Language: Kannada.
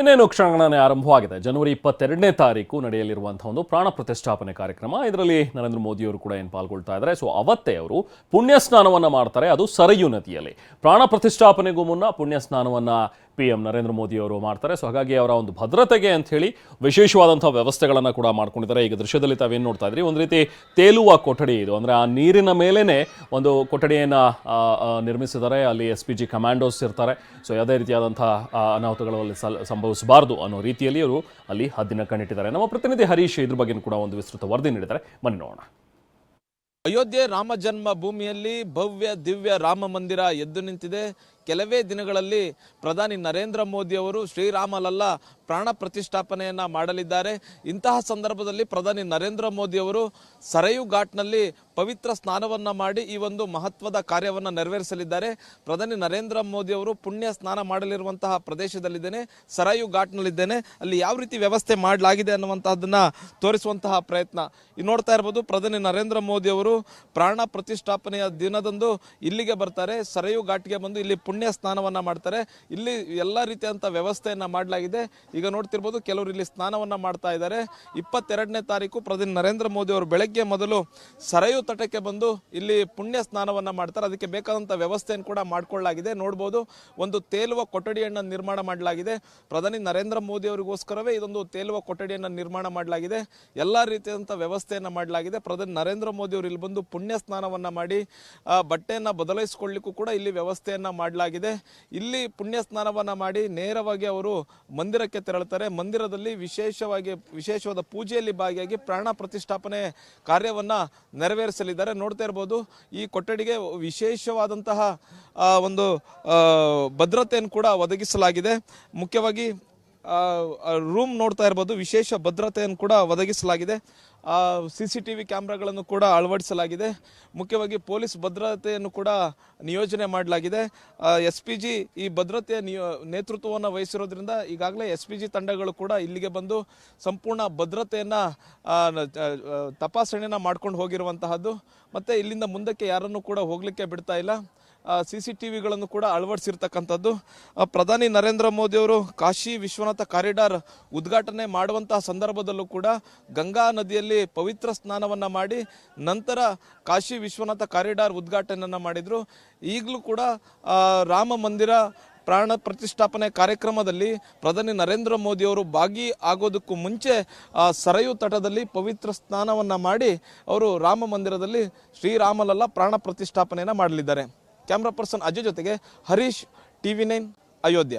ಇನ್ನೇನು ಕ್ಷಣಗಣನೆ ಆರಂಭವಾಗಿದೆ. ಜನವರಿ ಇಪ್ಪತ್ತೆರಡನೇ ತಾರೀಕು ನಡೆಯಲಿರುವಂತಹ ಒಂದು ಪ್ರಾಣ ಪ್ರತಿಷ್ಠಾಪನೆ ಕಾರ್ಯಕ್ರಮ. ಇದರಲ್ಲಿ ನರೇಂದ್ರ ಮೋದಿಯವರು ಕೂಡ ಏನು ಪಾಲ್ಗೊಳ್ತಾ ಇದ್ದಾರೆ. ಸೊ ಅವತ್ತೇ ಅವರು ಪುಣ್ಯ ಸ್ನಾನವನ್ನ ಮಾಡ್ತಾರೆ. ಅದು ಸರಯು ನದಿಯಲ್ಲಿ. ಪ್ರಾಣ ಪ್ರತಿಷ್ಠಾಪನೆಗೂ ಮುನ್ನ ಪುಣ್ಯ ಸ್ನಾನವನ್ನ ಪಿ ಎಂ ನರೇಂದ್ರ ಮೋದಿ ಅವರು ಮಾಡ್ತಾರೆ. ಸೊ ಹಾಗಾಗಿ ಅವರ ಒಂದು ಭದ್ರತೆಗೆ ಅಂತ ಹೇಳಿ ವಿಶೇಷವಾದಂತಹ ವ್ಯವಸ್ಥೆಗಳನ್ನು ಕೂಡ ಮಾಡ್ಕೊಂಡಿದ್ದಾರೆ. ಈಗ ದೃಶ್ಯದಲ್ಲಿ ತಾವೇನು ನೋಡ್ತಾ ಇದ್ರಿ? ಒಂದು ರೀತಿ ತೇಲುವ ಕೊಠಡಿ ಇದು. ಅಂದ್ರೆ ಆ ನೀರಿನ ಮೇಲೇನೆ ಒಂದು ಕೊಠಡಿಯನ್ನು ನಿರ್ಮಿಸಿದ್ದಾರೆ. ಅಲ್ಲಿ ಎಸ್ ಪಿ ಜಿ ಕಮಾಂಡೋಸ್ ಇರ್ತಾರೆ. ಸೊ ಯಾವುದೇ ರೀತಿಯಾದಂತಹ ಆ, ಅನಾಹುತಗಳು ಅಲ್ಲಿ ಸಲ್- ಸಂಭವಿಸಬಾರದು ಅನ್ನೋ ರೀತಿಯಲ್ಲಿ ಅವರು ಅಲ್ಲಿ ಹದ್ದಿನ ಕಣ್ಣಿಟ್ಟಿದ್ದಾರೆ. ನಮ್ಮ ಪ್ರತಿನಿಧಿ ಹರೀಶ್ ಇದ್ರ ಬಗ್ಗೆ ಕೂಡ ಒಂದು ವಿಸ್ತೃತ ವರದಿ ನೀಡಿದ್ದಾರೆ. ಬನ್ನಿ ನೋಡೋಣ. ಅಯೋಧ್ಯೆ ರಾಮ ಜನ್ಮ ಭೂಮಿಯಲ್ಲಿ ಭವ್ಯ ದಿವ್ಯ ರಾಮ ಮಂದಿರ ಎದ್ದು ನಿಂತಿದೆ. ಕೆಲವೇ ದಿನಗಳಲ್ಲಿ ಪ್ರಧಾನಿ ನರೇಂದ್ರ ಮೋದಿ ಅವರು ಶ್ರೀರಾಮಲಲ್ಲ ಪ್ರಾಣ ಪ್ರತಿಷ್ಠಾಪನೆಯನ್ನ ಮಾಡಲಿದ್ದಾರೆ. ಇಂತಹ ಸಂದರ್ಭದಲ್ಲಿ ಪ್ರಧಾನಿ ನರೇಂದ್ರ ಮೋದಿ ಅವರು ಸರಯು ಘಾಟ್ನಲ್ಲಿ ಪವಿತ್ರ ಸ್ನಾನವನ್ನ ಮಾಡಿ ಈ ಒಂದು ಮಹತ್ವದ ಕಾರ್ಯವನ್ನು ನೆರವೇರಿಸಲಿದ್ದಾರೆ. ಪ್ರಧಾನಿ ನರೇಂದ್ರ ಮೋದಿ ಅವರು ಪುಣ್ಯ ಸ್ನಾನ ಮಾಡಲಿರುವಂತಹ ಪ್ರದೇಶದಲ್ಲಿದ್ದೇನೆ ಸರಯು ಘಾಟ್ನಲ್ಲಿದ್ದೇನೆ ಅಲ್ಲಿ ಯಾವ ರೀತಿ ವ್ಯವಸ್ಥೆ ಮಾಡಲಾಗಿದೆ ಅನ್ನುವಂತಹದನ್ನ ತೋರಿಸುವಂತಹ ಪ್ರಯತ್ನ. ನೋಡ್ತಾ ಇರ್ಬೋದು, ಪ್ರಧಾನಿ ನರೇಂದ್ರ ಮೋದಿ ಅವರು ಪ್ರಾಣ ಪ್ರತಿಷ್ಠಾಪನೆಯ ದಿನದಂದು ಇಲ್ಲಿಗೆ ಬರ್ತಾರೆ, ಸರಯು ಘಾಟ್ಗೆ ಬಂದು ಇಲ್ಲಿ ಪುಣ್ಯ ಸ್ನಾನವನ್ನ ಮಾಡ್ತಾರೆ. ಇಲ್ಲಿ ಎಲ್ಲ ರೀತಿಯಂತ ವ್ಯವಸ್ಥೆಯನ್ನ ಮಾಡಲಾಗಿದೆ. ಈಗ ನೋಡ್ತಿರ್ಬೋದು ಕೆಲವರು ಇಲ್ಲಿ ಸ್ನಾನವನ್ನ ಮಾಡ್ತಾ ಇದ್ದಾರೆ. ಇಪ್ಪತ್ತೆರಡನೇ ತಾರೀಕು ಪ್ರಧಾನಿ ನರೇಂದ್ರ ಮೋದಿ ಅವರು ಬೆಳಗ್ಗೆ ಮೊದಲು ಸರಯು ತಟಕ್ಕೆ ಬಂದು ಇಲ್ಲಿ ಪುಣ್ಯ ಸ್ನಾನವನ್ನ ಮಾಡ್ತಾರೆ. ಅದಕ್ಕೆ ಬೇಕಾದಂತ ವ್ಯವಸ್ಥೆಯನ್ನು ಕೂಡ ಮಾಡ್ಕೊಳ್ಳಲಾಗಿದೆ. ನೋಡ್ಬೋದು ಒಂದು ತೇಲುವ ಕೊಠಡಿಯನ್ನ ನಿರ್ಮಾಣ ಮಾಡಲಾಗಿದೆ. ಪ್ರಧಾನಿ ನರೇಂದ್ರ ಮೋದಿ ಅವರಿಗೋಸ್ಕರವೇ ಇದೊಂದು ತೇಲುವ ಕೊಠಡಿಯನ್ನ ನಿರ್ಮಾಣ ಮಾಡಲಾಗಿದೆ. ಎಲ್ಲಾ ರೀತಿಯಾದಂಥ ವ್ಯವಸ್ಥೆಯನ್ನ ಮಾಡಲಾಗಿದೆ. ಪ್ರಧಾನಿ ನರೇಂದ್ರ ಮೋದಿ ಅವರು ಬಂದು ಪುಣ್ಯ ಸ್ನಾನವನ್ನ ಮಾಡಿ ಬಟ್ಟೆಯನ್ನು ಬಟ್ಟೆಯನ್ನ ಬದಲಾಯಿಸಿಕೊಳ್ಳಿಕ್ಕೂ ಕೂಡ ಇಲ್ಲಿ ವ್ಯವಸ್ಥೆಯನ್ನ ಮಾಡಲಾಗಿದೆ. ಇಲ್ಲಿ ಪುಣ್ಯ ಸ್ನಾನವನ್ನ ಮಾಡಿ ನೇರವಾಗಿ ಅವರು ಮಂದಿರಕ್ಕೆ ತೆರಳುತ್ತಾರೆ. ಮಂದಿರದಲ್ಲಿ ವಿಶೇಷವಾಗಿ, ವಿಶೇಷವಾದ ಪೂಜೆಯಲ್ಲಿ ಭಾಗಿಯಾಗಿ ಪ್ರಾಣ ಪ್ರತಿಷ್ಠಾಪನೆ ಕಾರ್ಯವನ್ನ ನೆರವೇರಿಸಲಿದ್ದಾರೆ. ನೋಡ್ತಾ ಇರ್ಬೋದು, ಈ ಕೊಠಡಿಗೆ ವಿಶೇಷವಾದಂತಹ ಒಂದು ಭದ್ರತೆಯನ್ನು ಕೂಡ ಒದಗಿಸಲಾಗಿದೆ. ಮುಖ್ಯವಾಗಿ ರೂಮ್ ನೋಡ್ತಾ ಇರ್ಬೋದು. ವಿಶೇಷ ಭದ್ರತೆಯನ್ನು ಕೂಡ ಒದಗಿಸಲಾಗಿದೆ. ಸಿ ಸಿ ಟಿ ವಿ ಕ್ಯಾಮ್ರಾಗಳನ್ನು ಕೂಡ ಅಳವಡಿಸಲಾಗಿದೆ. ಮುಖ್ಯವಾಗಿ ಪೊಲೀಸ್ ಭದ್ರತೆಯನ್ನು ಕೂಡ ನಿಯೋಜನೆ ಮಾಡಲಾಗಿದೆ. ಎಸ್ ಪಿ ಜಿ ಈ ಭದ್ರತೆಯ ನಿಯೋ, ನೇತೃತ್ವವನ್ನು ವಹಿಸಿರೋದ್ರಿಂದ ಈಗಾಗಲೇ ಎಸ್ ಪಿ ಜಿ ತಂಡಗಳು ಕೂಡ ಇಲ್ಲಿಗೆ ಬಂದು ಸಂಪೂರ್ಣ ಭದ್ರತೆಯನ್ನು ತಪಾಸಣೆಯನ್ನು ಮಾಡ್ಕೊಂಡು ಹೋಗಿರುವಂತಹದ್ದು. ಮತ್ತು ಇಲ್ಲಿಂದ ಮುಂದಕ್ಕೆ ಯಾರನ್ನು ಕೂಡ ಹೋಗಲಿಕ್ಕೆ ಬಿಡ್ತಾ ಇಲ್ಲ. ಸಿ ಸಿ ಟಿ ವಿಗಳನ್ನು ಕೂಡ ಅಳವಡಿಸಿರ್ತಕ್ಕಂಥದ್ದು. ಪ್ರಧಾನಿ ನರೇಂದ್ರ ಮೋದಿಯವರು ಕಾಶಿ ವಿಶ್ವನಾಥ ಕಾರಿಡಾರ್ ಉದ್ಘಾಟನೆ ಮಾಡುವಂತಹ ಸಂದರ್ಭದಲ್ಲೂ ಕೂಡ ಗಂಗಾ ನದಿಯಲ್ಲಿ ಪವಿತ್ರ ಸ್ನಾನವನ್ನು ಮಾಡಿ ನಂತರ ಕಾಶಿ ವಿಶ್ವನಾಥ ಕಾರಿಡಾರ್ ಉದ್ಘಾಟನೆಯನ್ನು ಮಾಡಿದರು. ಈಗಲೂ ಕೂಡ ರಾಮ ಮಂದಿರ ಪ್ರಾಣ ಪ್ರತಿಷ್ಠಾಪನೆ ಕಾರ್ಯಕ್ರಮದಲ್ಲಿ ಪ್ರಧಾನಿ ನರೇಂದ್ರ ಮೋದಿಯವರು ಭಾಗಿ ಆಗೋದಕ್ಕೂ ಮುಂಚೆ ಸರಯು ತಟದಲ್ಲಿ ಪವಿತ್ರ ಸ್ನಾನವನ್ನು ಮಾಡಿ ಅವರು ರಾಮ ಮಂದಿರದಲ್ಲಿ ಶ್ರೀರಾಮಲಲ್ಲ ಪ್ರಾಣ ಪ್ರತಿಷ್ಠಾಪನೆಯನ್ನು ಮಾಡಲಿದ್ದಾರೆ. ಕ್ಯಾಮ್ರಾ ಪರ್ಸನ್ ಅಜಯ್ ಜೊತೆಗೆ Harish T V nine Ayodhya.